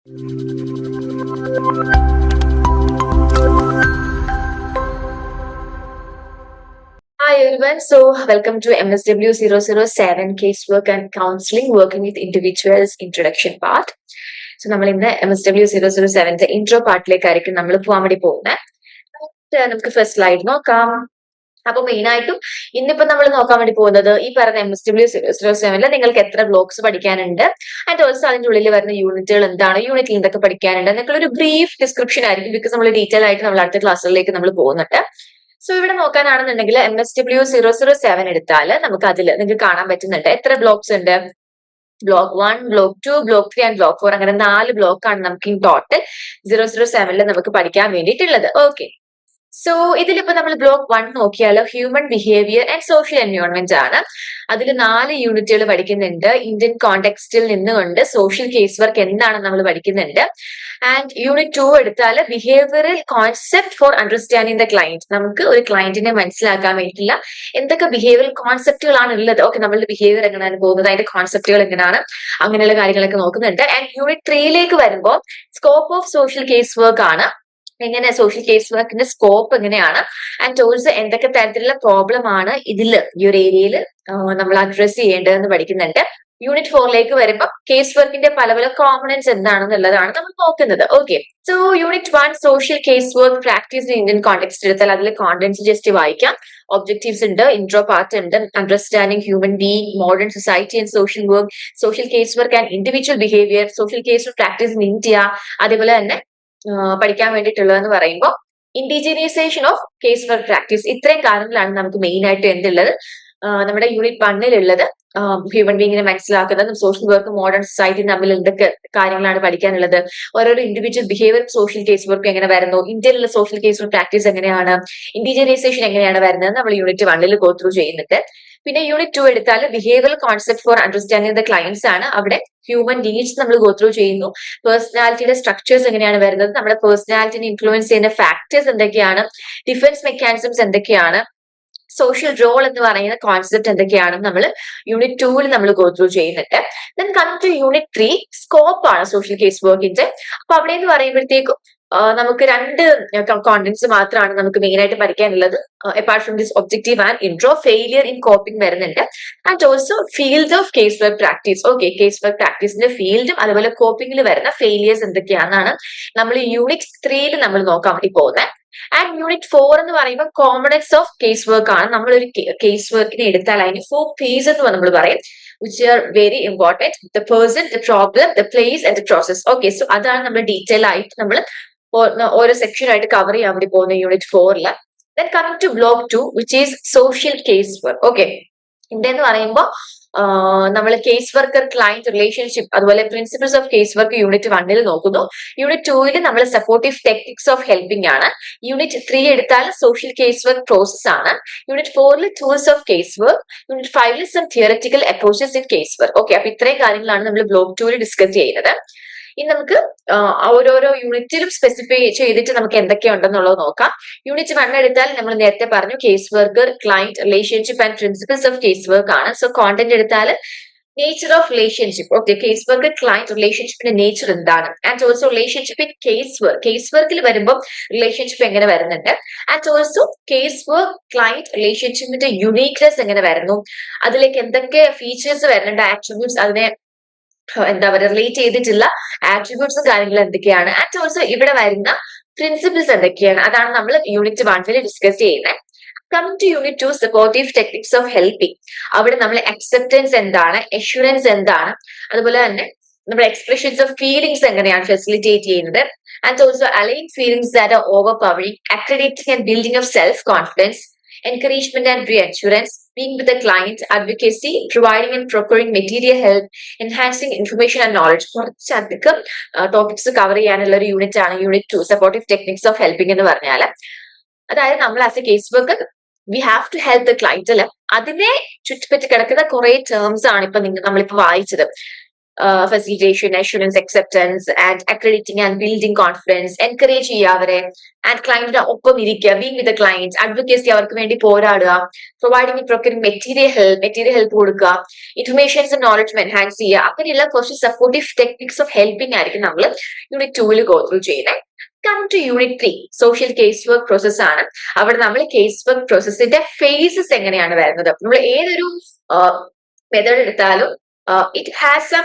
Hi everyone, so welcome to MSW 007 Casework and Counseling Working with Individuals Introduction Part. So നമ്മൾ ഇന്ന് M S W zero zero സെവന്റെ intro പാർട്ടിലേക്കായിരിക്കും നമ്മൾ പോകാൻ വേണ്ടി പോകുന്നത് നമുക്ക് ഫസ്റ്റ് സ്ലൈഡ് നോക്കാം അപ്പൊ മെയിൻ ആയിട്ടും ഇന്നിപ്പോ നമ്മൾ നോക്കാൻ വേണ്ടി പോകുന്നത് ഈ പറഞ്ഞ എം എസ് ഡബ്ല്യു സീറോ സെവനിൽ നിങ്ങൾക്ക് എത്ര ബ്ലോക്സ് പഠിക്കാനുണ്ട്? ആൻഡ് ഓൾസോ അതിന്റെ ഉള്ളിൽ വരുന്ന യൂണിറ്റുകൾ എന്താണ്? യൂണിറ്റിൽ എന്തൊക്കെ പഠിക്കാനുണ്ട്? എന്നൊക്കെ ഒരു ബ്രീഫ് ഡിസ്ക്രിപ്ഷൻ ആയിരിക്കും ബിക്കോസ് നമ്മൾ ഡീറ്റെയിൽ ആയിട്ട് നമ്മൾ അടുത്ത ക്ലാസ്സുകളിലേക്ക് നമ്മൾ പോകുന്നുണ്ട്. സോ ഇവിടെ നോക്കാനാണെന്നുണ്ടെങ്കിൽ M S W zero zero seven എടുത്താൽ നമുക്ക് അതിൽ നിങ്ങൾക്ക് കാണാൻ പറ്റുന്നുണ്ട്. എത്ര ബ്ലോക്സ് ഉണ്ട്? Block one block two block three and block four അങ്ങനെ നാല് ബ്ലോക്ക് ആണ് നമുക്ക് ഈ ടോട്ടൽ സീറോ സീറോ സെവനിൽ നമുക്ക് പഠിക്കാൻ വേണ്ടിയിട്ടുള്ളത്. ഓക്കെ സോ ഇതിലിപ്പോ നമ്മൾ ബ്ലോക്ക് വൺ നോക്കിയാലോ human behaviour and social environment ആണ്. അതിൽ നാല് യൂണിറ്റുകൾ പഠിക്കുന്നുണ്ട്. ഇന്ത്യൻ കോണ്ടെക്സ്റ്റിൽ നിന്നുകൊണ്ട് സോഷ്യൽ കേസ് വർക്ക് എന്താണെന്ന് നമ്മൾ പഠിക്കുന്നുണ്ട്. ആൻഡ് യൂണിറ്റ് ടു എടുത്താൽ behavioural concept for understanding the client നമുക്ക് ഒരു ക്ലയന്റിനെ മനസ്സിലാക്കാൻ വേണ്ടിയിട്ടുള്ള എന്തൊക്കെ ബിഹേവിയറൽ കോൺസെപ്റ്റുകളാണ് ഉള്ളത്? ഓക്കെ നമ്മളുടെ ബിഹേവിയർ എങ്ങനെയാണ് പോകുന്നത്? അതിന്റെ കോൺസെപ്റ്റുകൾ എങ്ങനെയാണ്? അങ്ങനെയുള്ള കാര്യങ്ങളൊക്കെ നോക്കുന്നുണ്ട്. ആൻഡ് യൂണിറ്റ് ത്രീയിലേക്ക് വരുമ്പോൾ scope of social case work ആണ്. എങ്ങനെ സോഷ്യൽ കേസ് വർക്കിന്റെ സ്കോപ്പ് എങ്ങനെയാണ്? ആൻഡ് ടോൾസ് എന്തൊക്കെ തരത്തിലുള്ള പ്രോബ്ലം ആണ് ഇതിൽ ഈ ഒരു ഏരിയയിൽ നമ്മൾ അഡ്രസ് ചെയ്യേണ്ടതെന്ന് പഠിക്കുന്നുണ്ട്. യൂണിറ്റ് ഫോറിലേക്ക് വരുമ്പോൾ കേസ് വർക്കിന്റെ പല പല കോമ്പണൻസ് എന്താണെന്നുള്ളതാണ് നമ്മൾ നോക്കുന്നത്. Okay so unit one social case work practice Indian context എടുത്താൽ അതിൽ കോണ്ടെന്റ് ജസ്റ്റ് വായിക്കാം. ഒബ്ജക്റ്റീവ്സ് ഉണ്ട് ഇൻട്രോ പാർട്ട് ഉണ്ട് understanding human being modern society and social work social case work and individual behaviour social case practice in India അതേപോലെ തന്നെ പഠിക്കാൻ വേണ്ടിയിട്ടുള്ളതെന്ന് പറയുമ്പോൾ indigenisation of case work practice ഇത്രയും കാര്യങ്ങളാണ് നമുക്ക് മെയിൻ ആയിട്ട് എന്തുള്ളത്? നമ്മുടെ യൂണിറ്റ് വണ്ണിലുള്ളത് ഹ്യൂമൻ ബീങ്ങിനെ മനസ്സിലാക്കുന്നതും സോഷ്യൽ വർക്ക് മോഡേൺ സൊസൈറ്റി തമ്മിൽ എന്തൊക്കെ കാര്യങ്ങളാണ് പഠിക്കാനുള്ളത്? ഓരോരോ individual behaviour social case work എങ്ങനെ വരുന്നു? ഇന്ത്യയിലുള്ള സോഷ്യൽ കേസ് വർക്ക് പ്രാക്ടീസ് എങ്ങനെയാണ്? ഇൻഡിജിനൈസേഷൻ എങ്ങനെയാണ് വരുന്നത്? നമ്മൾ യൂണിറ്റ് വണ്ണിൽ ഗോ ത്രൂ ചെയ്യുന്നുണ്ട്. പിന്നെ യൂണിറ്റ് ടു എടുത്താൽ behaviour concept for understanding the clients ആണ്. അവിടെ ഹ്യൂമൻ നീഡ്സ് നമ്മൾ ഗോ ത്രൂ ചെയ്യുന്നു. പേഴ്സണാലിറ്റിയുടെ സ്ട്രക്ചേഴ്സ് എങ്ങനെയാണ് വരുന്നത്? നമ്മുടെ പേഴ്സണാലിറ്റിനെ ഇൻഫ്ലുവൻസ് ചെയ്യുന്ന ഫാക്ടേഴ്സ് എന്തൊക്കെയാണ്? ഡിഫൻസ് മെക്കാനിസംസ് എന്തൊക്കെയാണ്? സോഷ്യൽ റോൾ എന്ന് പറയുന്ന കോൺസെപ്റ്റ് എന്തൊക്കെയാണ് നമ്മൾ യൂണിറ്റ് ടൂവിൽ നമ്മൾ ഗോ ത്രൂ ചെയ്യുന്നുണ്ട്. Then come to unit three scope ആണ് സോഷ്യൽ കേസ് വർക്കിന്റെ അപ്പൊ അവിടെ എന്ന് പറയുമ്പോഴത്തേക്കും നമുക്ക് രണ്ട് കോണ്ടന്റ്സ് മാത്രമാണ് നമുക്ക് മെയിൻ ആയിട്ട് പഠിക്കാനുള്ളത്. Apart from this objective and intro failure in coping വരുന്നുണ്ട്. And also field of case work practice okay case work പ്രാക്ടീസിന്റെ ഫീൽഡും അതുപോലെ കോപ്പിംഗിൽ വരുന്ന ഫെയിലിയേഴ്സ് എന്തൊക്കെയാണെന്നാണ് നമ്മൾ യൂണിറ്റ് ത്രീയിൽ നമ്മൾ നോക്കാൻ വേണ്ടി പോകുന്നത് ആൻഡ് യൂണിറ്റ് ഫോർ എന്ന് പറയുമ്പോൾ കോമണൻസ് ഓഫ് കേസ് വർക്ക് ആണ്. നമ്മൾ ഒരു കേസ് വർക്കിനെ എടുത്താൽ അതിന് ഫോർ ഫേസ് എന്ന് നമ്മൾ പറയും. Which are very important the person the problem the place and the process okay so അതാണ് നമ്മൾ ഡീറ്റെയിൽ ആയിട്ട് നമ്മൾ ഓരോ സെക്ഷൻ ആയിട്ട് കവർ ചെയ്യാൻ വേണ്ടി പോകുന്ന യൂണിറ്റ് ഫോറിൽ then coming to block two which is social case work okay എന്ന് പറയുമ്പോൾ നമ്മൾ കേസ് വർക്കർ ക്ലയന്റ് റിലേഷൻഷിപ്പ് അതുപോലെ principles of case work unit വണ്ണിൽ നോക്കുന്നു. യൂണിറ്റ് ടൂവിൽ നമ്മൾ സപ്പോർട്ടീവ് ടെക്നിക്സ് ഓഫ് ഹെൽപ്പിംഗ് ആണ്. യൂണിറ്റ് ത്രീ എടുത്താൽ സോഷ്യൽ കേസ് വർക്ക് പ്രോസസ് ആണ്. യൂണിറ്റ് ഫോറിൽ tools of case work unit ഫൈവിൽ some theoretical approaches in case work okay അപ്പൊ ഇത്രയും കാര്യങ്ങളാണ് നമ്മൾ ബ്ലോക്ക് ടൂവിൽ ഡിസ്കസ് ചെയ്യുന്നത്. ഇനി നമുക്ക് ഓരോരോ യൂണിറ്റിലും സ്പെസിഫൈ ചെയ്തിട്ട് നമുക്ക് എന്തൊക്കെയുണ്ടെന്നുള്ളത് നോക്കാം. യൂണിറ്റ് വൺ എടുത്താൽ നമ്മൾ നേരത്തെ പറഞ്ഞു case work client relationship and principles of case work ആണ്. സോ കോണ്ടന്റ് എടുത്താൽ nature of relationship okay case work client റിലേഷൻഷിപ്പിന്റെ nature എന്താണ്? And also relationship in case work case വർക്കിൽ വരുമ്പോൾ റിലേഷൻഷിപ്പ് എങ്ങനെ വരുന്നുണ്ട്? And also case work client റിലേഷൻഷിപ്പിന്റെ uniqueness എങ്ങനെ വരുന്നു? അതിലേക്ക് എന്തൊക്കെ ഫീച്ചേഴ്സ് വരുന്നുണ്ട്? ആട്രിബ്യൂട്ട്സ് അതിനെ എന്താ പറയുക റിലേറ്റ് ചെയ്തിട്ടുള്ള ആട്രിബ്യൂട്ട്സും കാര്യങ്ങളും എന്തൊക്കെയാണ്? ആൻഡ് ഓൾസോ ഇവിടെ വരുന്ന പ്രിൻസിപ്പിൾസ് എന്തൊക്കെയാണ്? അതാണ് നമ്മൾ യൂണിറ്റ് വണ്ണിൽ ഡിസ്കസ് ചെയ്യുന്നത്. Come to unit two supportive techniques of helping അവിടെ നമ്മൾ അക്സെപ്റ്റൻസ് എന്താണ്? എഷുറൻസ് എന്താണ്? അതുപോലെ തന്നെ നമ്മുടെ എക്സ്പ്രഷൻസ് ഓഫ് ഫീലിംഗ്സ് എങ്ങനെയാണ് ഫെസിലിറ്റേറ്റ് ചെയ്യുന്നത്? And also allay feelings that overpowering accrediting and building of self confidence encouragement and reassurance, being with the client, advocacy, providing and procuring material help, enhancing information and knowledge. കുറച്ചധികം topics cover ചെയ്യാനുള്ള ഒരു unit ആണ് unit two supportive techniques of helping എന്ന് പറഞ്ഞാൽ അതായത് നമ്മൾ as a case work we have to help the client അല്ലെ? അതിനെ ചുറ്റിപ്പറ്റി കിടക്കുന്ന കുറെ ടേംസ് ആണ് ഇപ്പൊ നിങ്ങൾ നമ്മളിപ്പോ വായിച്ചത്. Facilitation assurance acceptance and accrediting and building confidence encourage ചെയ്യുക അവരെ ആൻഡ് ക്ലയന്റിന്റെ ഒപ്പം ഇരിക്കുക ബീങ് വിത്ത് ക്ലയന്റ് അഡ്വക്കേസി അവർക്ക് വേണ്ടി പോരാടുക providing procuring material help material help കൊടുക്കുക ഇൻഫർമേഷൻസ് ആൻഡ് നോളജ് എൻഹാൻസ് ചെയ്യുക അങ്ങനെയുള്ള കുറച്ച് സപ്പോർട്ടീവ് ടെക്നിക്സ് ഓഫ് ഹെൽപ്പിംഗ് ആയിരിക്കും നമ്മൾ യൂണിറ്റ് ടൂവിൽ ഗോ ത്രൂ ചെയ്യുന്നത് come to unit three social case work process ആണ്. അവിടെ നമ്മൾ കേസ് വർക്ക് പ്രോസസ്സിന്റെ ഫേസസ് എങ്ങനെയാണ് വരുന്നത്? നമ്മൾ ഏതൊരു മെത്തേഡ് എടുത്താലും it has some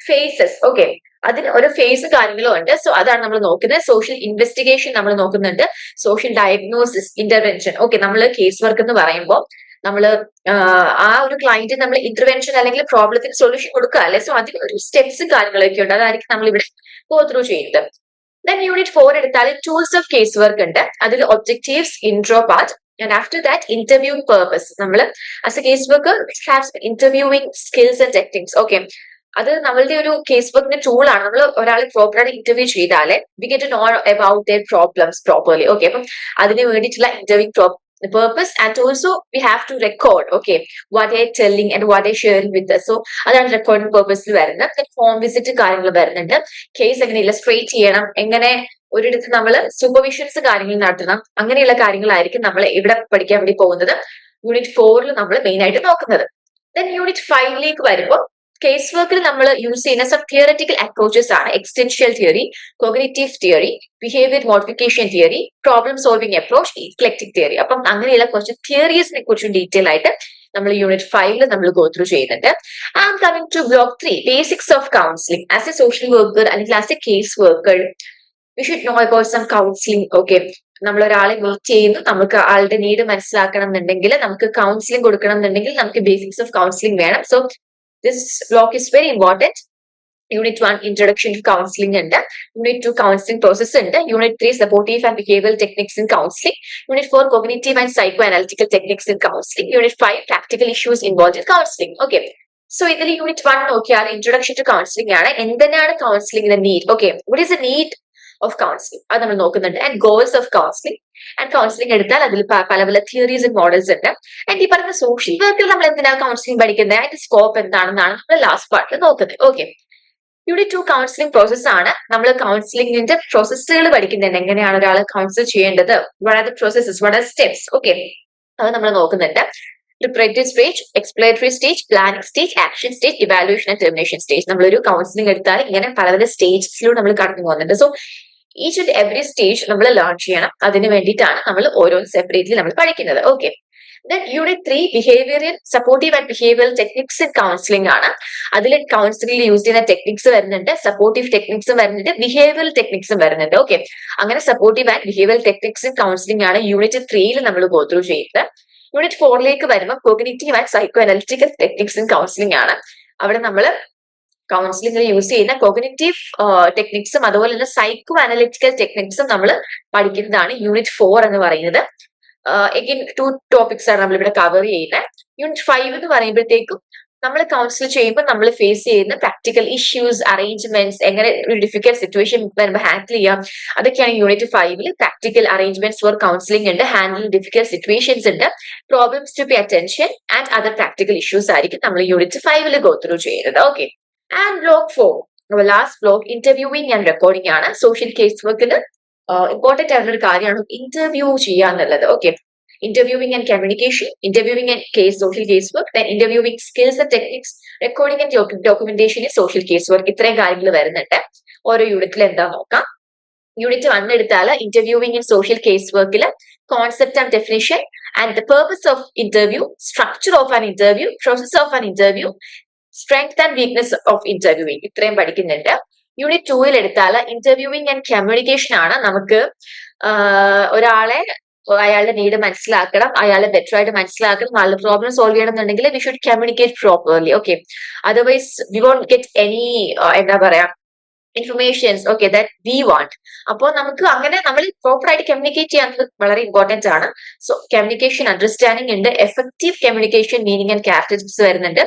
phases okay അതിന് ഒരു ഫേസ് കാര്യങ്ങളും ഉണ്ട്. സോ അതാണ് നമ്മൾ നോക്കുന്നത്. സോഷ്യൽ ഇൻവെസ്റ്റിഗേഷൻ നമ്മൾ നോക്കുന്നുണ്ട്. സോഷ്യൽ ഡയഗ്നോസിസ് ഇന്റർവെൻഷൻ ഓക്കെ നമ്മൾ കേസ് വർക്ക് എന്ന് പറയുമ്പോൾ നമ്മൾ ആ ഒരു ക്ലയന്റ് നമ്മൾ ഇന്റർവെൻഷൻ അല്ലെങ്കിൽ പ്രോബ്ലത്തിന് സൊല്യൂഷൻ കൊടുക്കുക. അല്ലെ? സോ അതിന് ഒരു സ്റ്റെപ്സ് കാര്യങ്ങളൊക്കെ ഉണ്ട്. അതായിരിക്കും നമ്മൾ ഇവിടെ ഗോ ത്രൂ ചെയ്യുന്നത്. ദെൻ യൂണിറ്റ് ഫോർ എടുത്താൽ ടൂൾസ് ഓഫ് കേസ് വർക്ക് ഉണ്ട്. അതിൽ objectives intro part and after that interview purpose നമ്മൾ as a case worker have interviewing skills and techniques okay അത് നമ്മളുടെ ഒരു കേസ് വർക്കിന്റെ ടൂൾ ആണ് നമ്മൾ ഒരാളെ പ്രോപ്പറായിട്ട് ഇന്റർവ്യൂ ചെയ്താലേ we get know about their problems properly okay അപ്പം അതിന് വേണ്ടിയിട്ടുള്ള interview the purpose and also we have to record okay what they're telling and what they're sharing with us. അതാണ് റെക്കോർഡിംഗ് പേർപ്പസിൽ വരുന്നത്. ഹോം വിസിറ്റ് കാര്യങ്ങൾ വരുന്നുണ്ട്. Case എങ്ങനെ illustrate ചെയ്യണം? എങ്ങനെ ഒരിടത്ത് നമ്മൾ സൂപ്പർവിഷൻസ് കാര്യങ്ങൾ നടത്തണം? അങ്ങനെയുള്ള കാര്യങ്ങളായിരിക്കും നമ്മൾ ഇവിടെ പഠിക്കാൻ വേണ്ടി പോകുന്നത്. യൂണിറ്റ് ഫോറിൽ നമ്മൾ മെയിൻ ആയിട്ട് നോക്കുന്നത്. ദെൻ യൂണിറ്റ് ഫൈവിലേക്ക് വരുമ്പോൾ കേസ് വർക്കിൽ നമ്മൾ യൂസ് ചെയ്യുന്ന സബ് തിയററ്റിക്കൽ അപ്രോച്ചസ് ആണ്. Existential theory cognitive theory behaviour modification theory problem solving approach eclectic theory അപ്പം അങ്ങനെയുള്ള കുറച്ച് തിയറീസിനെ കുറിച്ചും ഡീറ്റെയിൽ ആയിട്ട് നമ്മൾ യൂണിറ്റ് ഫൈവിൽ നമ്മൾ ഗോ ത്രൂ ചെയ്യുന്നുണ്ട്. ആം coming to block three basics of counselling as a social worker അല്ലെങ്കിൽ as a case worker we should know about some counselling okay നമ്മൾ ഒരാളെ മീറ്റ് ചെയ്യുന്നു നമുക്ക് ആളുടെ നീഡ് മനസ്സിലാക്കണം എന്നുണ്ടെങ്കിൽ നമുക്ക് കൗൺസിലിംഗ് കൊടുക്കണം എന്നുണ്ടെങ്കിൽ നമുക്ക് ബേസിക്സ് ഓഫ് കൗൺസിലിംഗ് വേണം. So this block is very important unit one introduction to counselling ഉണ്ട്. യൂണിറ്റ് ടു കൗൺസിലിംഗ് പ്രോസസ് ഉണ്ട്. Unit three supportive and behavioural techniques in counselling unit four cognitive and psycho analytical techniques in counselling unit five practical issues involve in counselling okay so ഇതിൽ unit one നോക്കിയാൽ introduction to counselling ആണ്. എന്തിനാണ് കൗൺസിലിംഗിന്റെ need okay what is a need of counselling അത് നമ്മൾ നോക്കുന്നുണ്ട്. And goals of counselling and counselling എടുത്താൽ അതിൽ പല പല തിയറീസ് ആൻഡ് മോഡൽസ് ഉണ്ട്. ആൻഡ് ഈ പറഞ്ഞ സോഷ്യൽ വർക്കിൽ നമ്മൾ എന്തിനാണ് കൗൺസിലിംഗ് പഠിക്കുന്നത്? അതിന്റെ സ്കോപ്പ് എന്താണെന്നാണ് നമ്മൾ ലാസ്റ്റ് പാർട്ടിൽ നോക്കുന്നത്. ഓക്കെ ഇവിടെ ടു കൗൺസിലിംഗ് പ്രോസസ് ആണ്. നമ്മൾ കൗൺസിലിംഗിന്റെ പ്രോസസ്സുകൾ പഠിക്കുന്നുണ്ട് എങ്ങനെയാണ് ഒരാൾ കൗൺസിൽ ചെയ്യേണ്ടത്? What are the processes what are steps okay അത് നമ്മൾ നോക്കുന്നുണ്ട്. Preparatory stage exploratory stage planning stage action stage evaluation and termination stage നമ്മളൊരു കൗൺസിലിംഗ് എടുത്താൽ ഇങ്ങനെ പല പല സ്റ്റേജസിലൂടെ നമ്മൾ കടന്നു പോകുന്നുണ്ട് so each and every stage നമ്മൾ ലേൺ ചെയ്യണം. അതിന് വേണ്ടിയിട്ടാണ് നമ്മൾ ഓരോ സെപ്പറേറ്റ്ലി നമ്മൾ പഠിക്കുന്നത്. Okay then unit three behavioural supportive and behavioural techniques in counselling ആണ്. അതിൽ കൗൺസിലിംഗിൽ യൂസ് ചെയ്യുന്ന ടെക്നിക്സ് വരുന്നുണ്ട്. സപ്പോർട്ടീവ് ടെക്നിക്സും വരുന്നുണ്ട്. ബിഹേവിയറൽ ടെക്നിക്സും വരുന്നുണ്ട്. ഓക്കെ അങ്ങനെ supportive and behavioural techniques in counselling ആണ് യൂണിറ്റ് ത്രീയിൽ നമ്മൾ ഗോ ത്രൂ ചെയ്യുന്നത്. യൂണിറ്റ് ഫോറിലേക്ക് വരുമ്പോൾ cognitive and psycho analytical techniques in counselling ആണ്. അവിടെ നമ്മൾ കൗൺസിലിംഗിൽ യൂസ് ചെയ്യുന്ന കോഗ്നേറ്റീവ് ടെക്നിക്സും അതുപോലെ തന്നെ സൈക്കോ അനലിറ്റിക്കൽ ടെക്നിക്സും നമ്മൾ പഠിക്കുന്നതാണ് യൂണിറ്റ് ഫോർ എന്ന് പറയുന്നത്. എഗിൻ ടു ടോപ്പിക്സ് ആണ് നമ്മൾ ഇവിടെ കവർ ചെയ്യുന്നത് യൂണിറ്റ് ഫൈവ് എന്ന് പറയുമ്പോഴത്തേക്കും നമ്മൾ കൗൺസിൽ ചെയ്യുമ്പോൾ നമ്മൾ ഫേസ് ചെയ്യുന്ന പ്രാക്ടിക്കൽ ഇഷ്യൂസ് അറേഞ്ച്മെന്റ്സ് എങ്ങനെ ഒരു ഡിഫിക്കൽട്ട് സിറ്റുവേഷൻ വരുമ്പോൾ ഹാൻഡിൽ ചെയ്യാം. അതൊക്കെയാണ് യൂണിറ്റ് ഫൈവിൽ പ്രാക്ടിക്കൽ അറേഞ്ച്മെന്റ്സ് ഫോർ കൗൺസിലിംഗ് ഉണ്ട് ഹാൻഡിൽ ഡിഫിക്കൽട്ട് സിറ്റുവേഷൻസ് ഉണ്ട് problems to pay attention and other practical issues ആയിരിക്കും നമ്മൾ യൂണിറ്റ് ഫൈവിൽ ഗോ ത്രൂ ചെയ്യുന്നത്. Okay and block four last block interviewing and recording ആണ്. സോഷ്യൽ കേസ് വർക്കിൽ ഇമ്പോർട്ടന്റ് ആയിട്ടുള്ള ഒരു കാര്യമാണ് ഇന്റർവ്യൂ ചെയ്യുക എന്നുള്ളത്. Okay interviewing and communication interviewing and case social case work then interviewing skills and techniques recording and documentation social case work ഇത്രയും കാര്യങ്ങൾ വരുന്നുണ്ട്. ഓരോ യൂണിറ്റിൽ എന്താ നോക്കാം? യൂണിറ്റ് വൺ എടുത്താൽ ഇന്റർവ്യൂവിംഗ് ഇൻ സോഷ്യൽ കേസ് വർക്കിൽ concept and definition and the purpose of interview structure of an interview process of an interview strength and weakness of interviewing ഇത്രയും പഠിക്കുന്നുണ്ട്. യൂണിറ്റ് ടൂവിൽ എടുത്താൽ ഇന്റർവ്യൂവിംഗ് ആൻഡ് കമ്മ്യൂണിക്കേഷൻ ആണ് നമുക്ക് ഒരാളെ അയാളുടെ നീഡ് മനസ്സിലാക്കണം അയാളെ ബെറ്റർ ആയിട്ട് മനസ്സിലാക്കണം അയാളുടെ പ്രോബ്ലം സോൾവ് ചെയ്യണം എന്നുണ്ടെങ്കിൽ we should communicate properly okay otherwise we won't get any എന്താ പറയാ informations okay that we want അപ്പോൾ നമുക്ക് അങ്ങനെ നമ്മൾ പ്രോപ്പർ ആയിട്ട് കമ്മ്യൂണിക്കേറ്റ് ചെയ്യാൻ വളരെ ഇമ്പോർട്ടൻസ് ആണ്. സോ കമ്മ്യൂണിക്കേഷൻ അണ്ടർസ്റ്റാൻഡിംഗ് ഉണ്ട്. Effective communication meaning and characteristics വരുന്നുണ്ട്.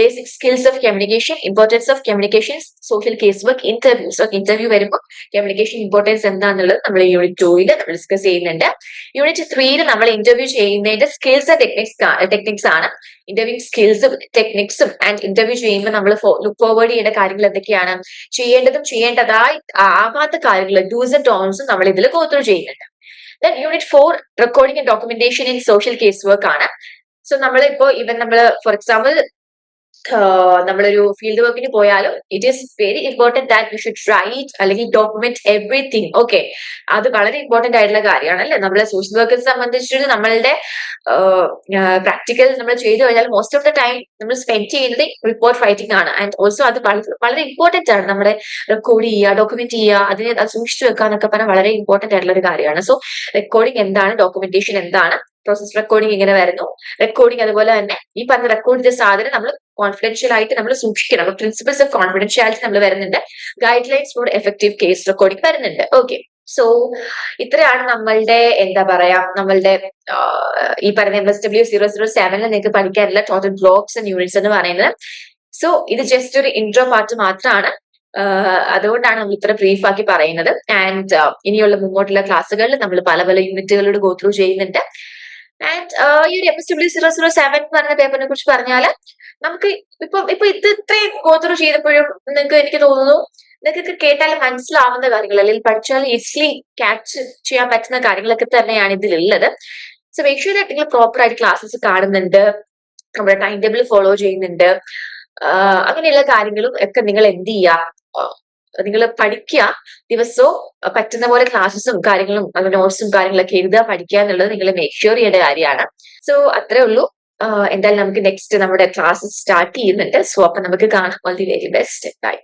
Basic skills of communication importance of communication social case work interviews okay interview വരുമ്പോൾ കമ്മ്യൂണിക്കേഷൻ ഇമ്പോർട്ടൻസ് എന്താണെന്നുള്ളത് നമ്മൾ യൂണിറ്റ് ടൂയിൽ നമ്മൾ ഡിസ്കസ് ചെയ്യുന്നുണ്ട്. യൂണിറ്റ് ത്രീയിൽ നമ്മൾ ഇന്റർവ്യൂ ചെയ്യുന്നതിന്റെ സ്കിൽസ് ടെക്നിക്സ് ടെക്നിക്സ് ആണ്. ഇന്റർവ്യൂ സ്കിൽസും ടെക്നിക്സും ആൻഡ് ഇന്റർവ്യൂ ചെയ്യുമ്പോൾ നമ്മൾ ലുക്ക് ഫോർവേഡ് ചെയ്യേണ്ട കാര്യങ്ങൾ എന്തൊക്കെയാണ്? ചെയ്യേണ്ടതും ചെയ്യേണ്ടതായി ആവാത്ത കാര്യങ്ങൾ ഡൂസ് ആൻഡ് ടോൺസും നമ്മൾ ഇതിൽ ഗോത്രൂ ചെയ്യുന്നുണ്ട്. Then unit four recording and documentation in social case work ആണ്. സോ നമ്മൾ നമ്മളിപ്പോ ഇവൻ നമ്മൾ ഫോർ എക്സാമ്പിൾ നമ്മളൊരു ഫീൽഡ് വർക്കിന് പോയാലും it is very important that you should write അല്ലെങ്കിൽ ഡോക്യുമെന്റ് എവറിത്തിങ് ഓക്കെ അത് വളരെ ഇമ്പോർട്ടന്റ് ആയിട്ടുള്ള കാര്യമാണ് അല്ലെ നമ്മളെ സോഷ്യൽ വർക്കിനെ സംബന്ധിച്ചിട്ട് നമ്മളുടെ പ്രാക്ടിക്കൽ നമ്മൾ ചെയ്തു കഴിഞ്ഞാൽ മോസ്റ്റ് ഓഫ് ദ ടൈം നമ്മൾ സ്പെൻഡ് ചെയ്യുന്നത് റിപ്പോർട്ട് റൈറ്റിംഗ് ആണ്. ആൻഡ് ഓൾസോ അത് വളരെ ഇമ്പോർട്ടന്റ് ആണ്. നമ്മുടെ റെക്കോർഡ് ചെയ്യുക ഡോക്യുമെന്റ് ചെയ്യുക അതിനെ അത് സൂക്ഷിച്ചു വെക്കുക എന്നൊക്കെ പറഞ്ഞാൽ വളരെ ഇമ്പോർട്ടന്റ് ആയിട്ടുള്ള ഒരു കാര്യമാണ്. സോ റെക്കോർഡിംഗ് എന്താണ് ഡോക്യുമെന്റേഷൻ എന്താണ്? പ്രോസസ് റെക്കോർഡിംഗ് ഇങ്ങനെ വരുന്നു. റെക്കോർഡിംഗ് അതുപോലെ തന്നെ ഈ പറഞ്ഞ റെക്കോർഡ് ചെയ്ത സാധനം നമ്മൾ കോൺഫിഡൻഷ്യൽ ആയിട്ട് നമ്മൾ സൂക്ഷിക്കണം. പ്രിൻസിപ്പിൾസ് ഓഫ് കോൺഫിഡൻഷ്യാലിറ്റി നമ്മൾ വരുന്നുണ്ട്. Guidelines for effective case recording വരുന്നുണ്ട്. ഓക്കെ സോ ഇത്രയാണ് നമ്മളുടെ എന്താ പറയാ നമ്മളുടെ ഈ പറഞ്ഞ M S W zero zero സെവനിൽ നിങ്ങൾക്ക് പഠിക്കാനുള്ള ടോട്ടൽ ബ്ലോക്സ് ആൻഡ് യൂണിറ്റ്സ് എന്ന് പറയുന്നത്. സോ ഇത് ജസ്റ്റ് ഒരു ഇൻട്രോ പാർട്ട് മാത്രമാണ് അതുകൊണ്ടാണ് നമ്മൾ ഇത്ര ബ്രീഫ് ആക്കി പറയുന്നത്. ആൻഡ് ഇനിയുള്ള മുമ്പോട്ടുള്ള ക്ലാസ്സുകളിൽ നമ്മൾ പല പല യൂണിറ്റുകളോട് ഗോ ത്രൂ ചെയ്യുന്നുണ്ട്. ആൻഡ് ഈ ഒരു M S W zero zero seven എന്ന് പറയുന്ന പേപ്പറിനെ കുറിച്ച് പറഞ്ഞാൽ നമുക്ക് ഇപ്പൊ ഇപ്പൊ ഇത് ഇത്രയും ഗോത്രം ചെയ്തപ്പോഴും നിങ്ങൾക്ക് എനിക്ക് തോന്നുന്നു നിങ്ങൾക്ക് കേട്ടാൽ മനസ്സിലാവുന്ന കാര്യങ്ങൾ അല്ലെങ്കിൽ പഠിച്ചാൽ ഈസിലി ക്യാച്ച് ചെയ്യാൻ പറ്റുന്ന കാര്യങ്ങളൊക്കെ തന്നെയാണ് ഇതിലുള്ളത്. സോ മേക്ക് നിങ്ങൾ പ്രോപ്പർ ആയിട്ട് ക്ലാസ്സസ് കാണുന്നുണ്ട് നമ്മുടെ ടൈം ടേബിൾ ഫോളോ ചെയ്യുന്നുണ്ട് അങ്ങനെയുള്ള കാര്യങ്ങളും ഒക്കെ നിങ്ങൾ എന്ത് ചെയ്യുക നിങ്ങൾ പഠിക്കുക ദിവസവും പറ്റുന്ന പോലെ ക്ലാസ്സസും കാര്യങ്ങളും നോട്ട്സും കാര്യങ്ങളൊക്കെ എഴുതുക പഠിക്കുക എന്നുള്ളത് നിങ്ങൾ മേക്ക് ഷുവർ ചെയ്യേണ്ട കാര്യമാണ്. സോ അത്രേ ഉള്ളൂ. എന്തായാലും നമുക്ക് നെക്സ്റ്റ് നമ്മുടെ ക്ലാസ് സ്റ്റാർട്ട് ചെയ്യുന്നുണ്ട്. സോ അപ്പൊ നമുക്ക് കാണാം. All the very best bye